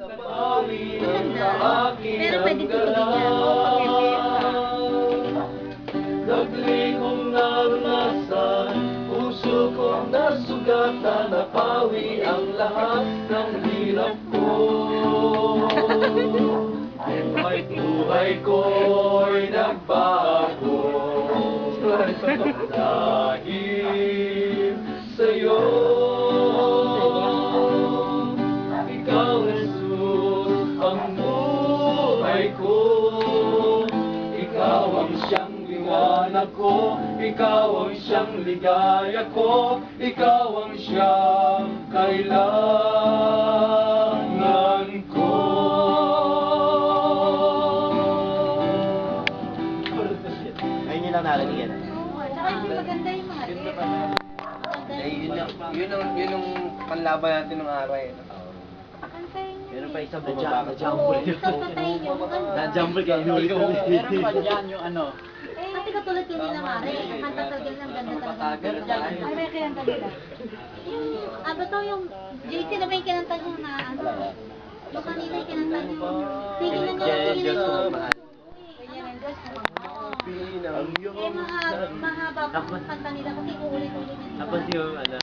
Napawi ang Ganda. aking Pero pwede tugtugin yan. Nagli kong naranasan Puso kong nasugatan Napawi ang lahat ng hirap ko Buhay buhay ko'y nagbago Dahil sa'yo liwanag ko Ikaw ang siyang ligaya ko Ikaw ang siyang kailangan ko Ayun yung lang narinig yan. Oo, Tsaka yung maganda yung mga Eh, yun yung yung, yun yung, yun yung panlaban natin ng araw eh. Kantayin nyo Meron eh. pa isang bumaba ka. Na-jumble ko. Meron pa dyan yung ano. Eh, kasi katulad yun nila Mare, kanta talaga ng ganda talaga. Ay, may kinanta nila. Yung, ah, ba to yung, JC na ba yung kinanta nyo na, ano, yung kanina yung kinanta nyo, sige na nga, sige na kumagawa. Eh, maha, mahaba pa ang kanta nila kasi uulit-ulit yun. Tapos yung ano,